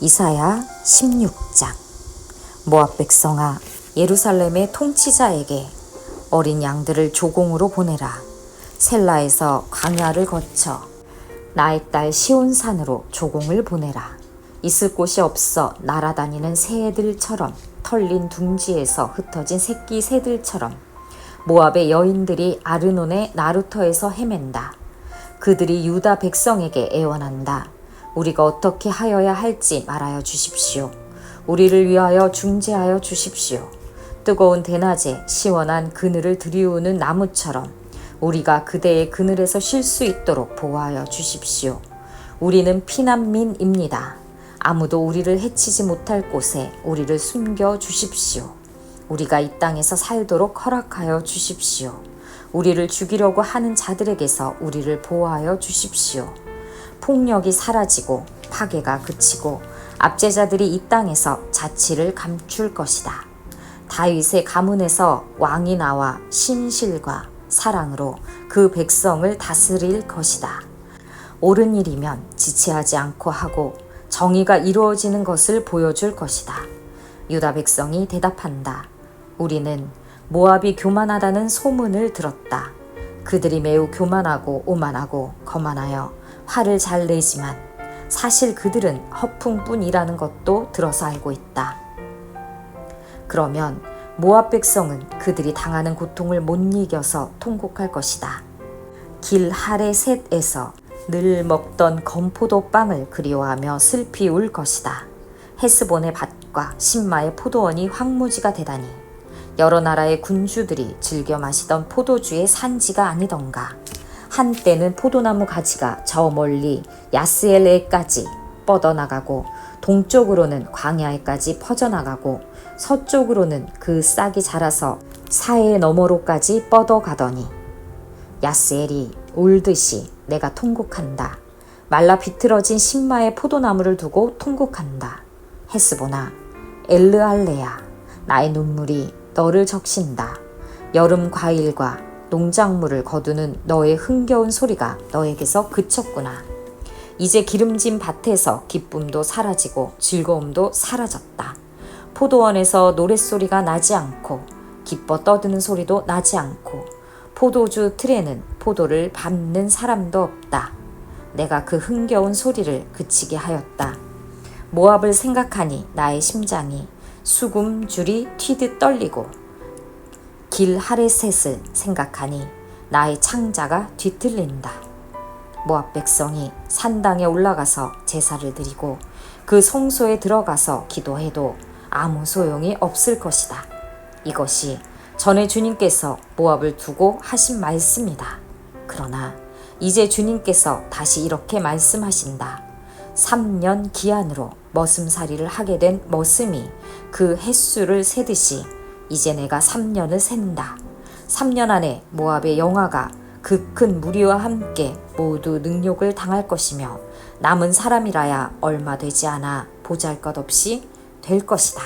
이사야 16장. 모압 백성아 예루살렘의 통치자에게 어린 양들을 조공으로 보내라. 셀라에서 광야를 거쳐 나의 딸 시온산으로 조공을 보내라. 있을 곳이 없어 날아다니는 새들처럼 털린 둥지에서 흩어진 새끼 새들처럼 모압의 여인들이 아르논의 나루터에서 헤맨다. 그들이 유다 백성에게 애원한다. 우리가 어떻게 하여야 할지 말하여 주십시오. 우리를 위하여 중재하여 주십시오. 뜨거운 대낮에 시원한 그늘을 들이우는 나무처럼 우리가 그대의 그늘에서 쉴 수 있도록 보호하여 주십시오. 우리는 피난민입니다. 아무도 우리를 해치지 못할 곳에 우리를 숨겨 주십시오. 우리가 이 땅에서 살도록 허락하여 주십시오. 우리를 죽이려고 하는 자들에게서 우리를 보호하여 주십시오. 폭력이 사라지고 파괴가 그치고 압제자들이 이 땅에서 자치를 감출 것이다. 다윗의 가문에서 왕이 나와 신실과 사랑으로 그 백성을 다스릴 것이다. 옳은 일이면 지체하지 않고 하고 정의가 이루어지는 것을 보여줄 것이다. 유다 백성이 대답한다. 우리는 모압이 교만하다는 소문을 들었다. 그들이 매우 교만하고 오만하고 거만하여 화를 잘 내지만 사실 그들은 허풍뿐이라는 것도 들어서 알고 있다. 그러면 모압 백성은 그들이 당하는 고통을 못 이겨서 통곡할 것이다. 길 하레 셋에서 늘 먹던 건포도 빵을 그리워하며 슬피 울 것이다. 헤스본의 밭과 신마의 포도원이 황무지가 되다니 여러 나라의 군주들이 즐겨 마시던 포도주의 산지가 아니던가. 한때는 포도나무 가지가 저 멀리 야스엘에까지 뻗어나가고 동쪽으로는 광야에까지 퍼져나가고 서쪽으로는 그 싹이 자라서 사해 너머로까지 뻗어가더니 야스엘이 울듯이 내가 통곡한다. 말라 비틀어진 신마의 포도나무를 두고 통곡한다. 헤스보나 엘르알레야 나의 눈물이 너를 적신다. 여름 과일과 농작물을 거두는 너의 흥겨운 소리가 너에게서 그쳤구나. 이제 기름진 밭에서 기쁨도 사라지고 즐거움도 사라졌다. 포도원에서 노랫소리가 나지 않고 기뻐 떠드는 소리도 나지 않고 포도주 틀에는 포도를 밟는 사람도 없다. 내가 그 흥겨운 소리를 그치게 하였다. 모압을 생각하니 나의 심장이 수금줄이 튀듯 떨리고 길 하레셋을 생각하니 나의 창자가 뒤틀린다. 모압 백성이 산당에 올라가서 제사를 드리고 그 성소에 들어가서 기도해도 아무 소용이 없을 것이다. 이것이 전에 주님께서 모압을 두고 하신 말씀이다. 그러나 이제 주님께서 다시 이렇게 말씀하신다. 3년 기한으로 머슴살이를 하게 된 머슴이 그 횟수를 세듯이 이제 내가 3년을 샌다. 3년 안에 모압의 영화가 그 큰 무리와 함께 모두 능욕을 당할 것이며 남은 사람이라야 얼마 되지 않아 보잘 것 없이 될 것이다.